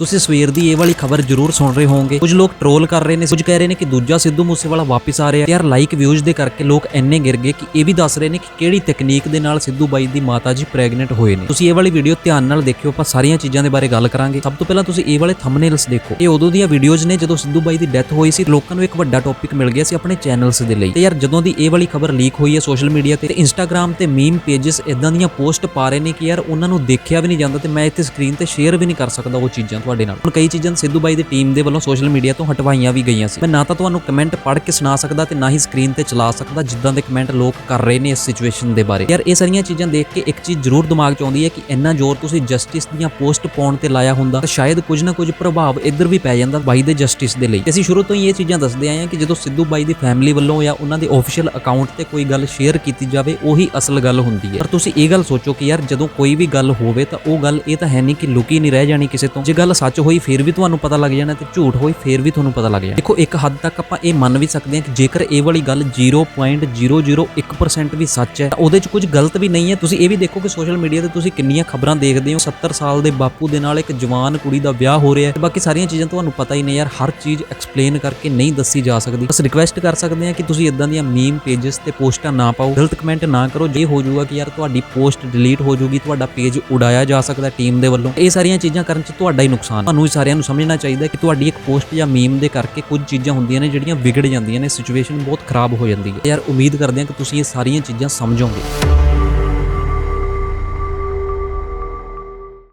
ਤੁਸੀਂ ਸਵੇਰ ਦੀ ਇਹ ਵਾਲੀ ਖਬਰ ਜ਼ਰੂਰ ਸੁਣ ਰਹੇ ਹੋਵੋਗੇ। ਕੁਝ ਲੋਕ ਟਰੋਲ ਕਰ ਰਹੇ ਨੇ, ਕੁਝ ਕਹਿ ਰਹੇ ਨੇ ਕਿ ਦੂਜਾ ਸਿੱਧੂ ਮੂਸੇਵਾਲਾ ਵਾਪਸ ਆ ਰਿਹਾ ਯਾਰ ਲਾਈਕ ਵਿਊਜ਼ ਦੇ ਕਰਕੇ ਲੋਕ ਇੰਨੇ ਗਿਰ ਗਏ ਕਿ ਇਹ ਵੀ ਦੱਸ ਰਹੇ ਨੇ ਕਿ ਕਿਹੜੀ ਤਕਨੀਕ ਦੇ ਨਾਲ ਸਿੱਧੂ ਬਾਈ ਦੀ ਮਾਤਾ ਜੀ ਪ੍ਰੈਗਨੈਂਟ ਹੋਏ ਨੇ। ਤੁਸੀਂ ਇਹ ਵਾਲੀ ਵੀਡੀਓ ਧਿਆਨ ਨਾਲ ਦੇਖਿਓ, ਆਪਾਂ ਸਾਰੀਆਂ ਚੀਜ਼ਾਂ ਦੇ ਬਾਰੇ ਗੱਲ ਕਰਾਂਗੇ। ਸਭ ਤੋਂ ਪਹਿਲਾਂ ਤੁਸੀਂ ਇਹ ਵਾਲੇ ਥੰਬਨੇਲਸ ਦੇਖੋ। ਇਹ ਉਦੋਂ ਦੀਆਂ ਵੀਡੀਓਜ਼ ਨੇ ਜਦੋਂ ਸਿੱਧੂ ਬਾਈ ਦੀ ਡੈਥ ਹੋਈ ਸੀ, ਲੋਕਾਂ ਨੂੰ ਇੱਕ ਵੱਡਾ ਟੌਪਿਕ ਮਿਲ ਗਿਆ ਸੀ ਆਪਣੇ ਚੈਨਲਸ ਦੇ ਲਈ। ਤੇ ਯਾਰ ਜਦੋਂ ਦੀ ਇਹ ਵਾਲੀ ਖਬਰ ਲੀਕ ਹੋਈ ਹੈ ਸੋਸ਼ਲ ਮੀਡੀਆ ਤੇ ਇੰਸਟਾਗ੍ਰam ਤੇ ਮੀਮ ਪੇजेस ਇਦਾਂ ਦੀਆਂ ਪੋਸਟ ਪਾ ਰਹੇ ਨੇ ਕਿ ਯਾਰ ਉਹਨਾਂ ਨੂੰ ਦੇਖਿਆ ਵੀ ਨਹੀਂ ਜਾਂਦਾ ਤੇ ਮੈਂ ਇੱਥੇ ਸਕਰੀਨ ਤੇ ਸ਼ੇਅਰ ਵੀ ਨਹੀਂ ਕਰ ਸਕਦਾ ਉਹ ਚੀਜ਼ਾਂ ਤੁਹਾਡੇ ਨਾਲ। ਹੁਣ ਕਈ ਚੀਜ਼ਾਂ ਸਿੱਧੂ ਬਾਈ ਦੀ ਟੀਮ ਦੇ ਵੱਲੋਂ ਸੋਸ਼ਲ ਮੀਡੀਆ ਤੋਂ ਹਟਵਾਈਆਂ ਵੀ ਗਈਆਂ ਸੀ। ਮੈਂ ਨਾ ਤਾਂ ਤੁਹਾਨੂੰ ਕਮੈਂਟ ਪੜ੍ਹ ਕੇ ਸੁਣਾ ਸਕਦਾ ਤੇ ਨਾ ਹੀ ਸਕਰੀਨ ਤੇ ਚਲਾ ਸਕਦਾ ਜਿੱਦਾਂ ਦੇ ਕਮੈਂਟ ਲੋਕ ਕਰ ਰਹੇ ਨੇ ਇਸ ਸਿਚੁਏਸ਼ਨ ਦੇ ਬਾਰੇ। ਯਾਰ ਇਹ ਸਾਰੀਆਂ ਚੀਜ਼ਾਂ ਦੇਖ ਕੇ ਇੱਕ ਚੀਜ਼ ਜ਼ਰੂਰ ਦਿਮਾਗ 'ਚ ਆਉਂਦੀ ਹੈ ਕਿ ਇੰਨਾ ਜ਼ੋਰ ਤੁਸੀਂ ਜਸਟਿਸ ਦੀਆਂ ਪੋਸਟ ਪਾਉਣ ਤੇ ਲਾਇਆ ਹੁੰਦਾ, ਤਾਂ ਸ਼ਾਇਦ ਕੁਝ ਨਾ ਕੁਝ ਪ੍ਰਭਾਵ ਇੱਧਰ ਵੀ ਪੈ ਜਾਂਦਾ ਬਾਈ ਦੇ ਜਸਟਿਸ ਦੇ ਲਈ। ਅਸੀਂ ਸ਼ੁਰੂ ਤੋਂ ਹੀ ਇਹ ਚੀਜ਼ਾਂ ਦੱਸਦੇ ਆਏ ਹਾਂ ਕਿ ਜਦੋਂ ਸਿੱਧੂ ਬਾਈ ਦੀ ਫੈਮਿਲੀ ਵੱਲੋਂ ਜਾਂ ਉਹਨਾਂ ਦੇ ਆਫੀਸ਼ੀਅਲ ਅਕਾਊਂਟ ਤੇ ਕੋਈ ਗੱਲ ਸ਼ੇਅਰ ਕੀਤੀ ਜਾਵੇ, ਉਹੀ ਅਸਲ ਗੱਲ ਹੁੰਦੀ ਹੈ। ਪਰ ਤੁਸੀਂ ਇਹ ਗੱਲ ਸੋਚੋ ਕਿ ਯਾਰ ਜਦੋਂ ਕੋਈ ਵੀ ਗੱਲ ਹੋਵੇ ਤਾਂ ਉਹ ਗੱਲ ਇਹ ਤਾਂ ਹੈ ਨਹੀਂ ਕਿ ਲੁਕੀ ਨਹੀਂ ਰਹਿ ਜਾਣੀ ਕਿਸੇ ਤੋਂ। ਜੇ ਗੱਲ ਸੱਚ ਹੋਈ ਫਿਰ ਵੀ ਤੁਹਾਨੂੰ ਪਤਾ ਲੱਗ ਜਾਣਾ ਤੇ ਝੂਠ ਹੋਈ ਫਿਰ ਵੀ ਤੁਹਾਨੂੰ ਪਤਾ ਲੱਗ ਜਾਣਾ। ਦੇਖੋ, ਇੱਕ ਹੱਦ ਤੱਕ ਆਪਾਂ ਇਹ ਮੰਨ ਵੀ ਸਕਦੇ ਹਾਂ ਕਿ ਜੇਕਰ ਇਹ ਵਾਲੀ ਗੱਲ 0.001% ਵੀ ਸੱਚ ਹੈ, ਤਾਂ ਉਹਦੇ 'ਚ ਕੁਝ ਗਲਤ ਵੀ ਨਹੀਂ ਹੈ। ਤੁਸੀਂ ਇਹ ਵੀ ਦੇਖੋ ਕਿ ਸੋਸ਼ਲ ਮੀਡੀਆ ਤੇ ਤੁਸੀਂ ਕਿੰਨੀਆਂ ਖਬਰਾਂ ਦੇਖਦੇ ਹੋ। 70 ਸਾਲ ਦੇ ਬਾਪੂ ਦੇ ਨਾਲ ਇੱਕ ਜਵਾਨ ਕੁੜੀ ਦਾ ਵਿਆਹ ਹੋ ਰਿਹਾ ਹੈ। ਬਾਕੀ ਸਾਰੀਆਂ ਚੀਜ਼ਾਂ ਤੁਹਾਨੂੰ ਪਤਾ ਹੀ ਨਹੀਂ ਯਾਰ, ਹਰ ਚੀਜ਼ ਐਕਸਪਲੇਨ ਕਰਕੇ ਨਹੀਂ ਦੱਸੀ ਜਾ ਸਕਦੀ। ਬਸ ਰਿਕਵੈਸਟ ਕਰ ਸਕਦੇ ਹਾਂ ਕਿ ਤੁਸੀਂ ਇਦਾਂ ਦੀਆਂ ਮੀਮ ਪੇजेस ਤੇ ਪੋਸਟਾਂ ਨਾ ਪਾਓ। ਗਲਤ ਕਮੈਂਟ ਨਾ ਕਰੋ। ਜੇ ਹੋ ਜਾਊਗਾ ਕਿ ਯਾਰ ਤੁਹਾਡੀ ਪੋਸਟ ਡਿਲੀਟ ਹੋ ਜਾਊਗੀ, ਤੁਹਾਡਾ ਪੇਜ ਉਡਾਇਆ ਜਾ ਸਕਦਾ ਟੀਮ ਦੇ ਵੱਲੋਂ। ਇਹ ਸਾਰੀਆਂ ਚੀਜ਼ਾਂ ਕਰਨ 'ਚ ਤੁਹਾਡਾ ਹੀ ਨੁਕਸਾਨ ਨੁਕਸਾਨ ਤੁਹਾਨੂੰ ਹੀ ਸਾਰਿਆਂ ਨੂੰ ਸਮਝਣਾ ਚਾਹੀਦਾ ਕਿ ਤੁਹਾਡੀ ਇੱਕ ਪੋਸਟ ਜਾਂ ਮੀਮ ਦੇ ਕਰਕੇ ਕੁਝ ਚੀਜ਼ਾਂ ਹੁੰਦੀਆਂ ਨੇ ਜਿਹੜੀਆਂ ਵਿਗੜ ਜਾਂਦੀਆਂ ਨੇ ਸਿਚੁਏਸ਼ਨ ਬਹੁਤ ਖਰਾਬ ਹੋ ਜਾਂਦੀ ਹੈ। ਯਾਰ, ਉਮੀਦ ਕਰਦੇ ਹਾਂ ਕਿ ਤੁਸੀਂ ਇਹ ਸਾਰੀਆਂ ਚੀਜ਼ਾਂ ਸਮਝੋਗੇ।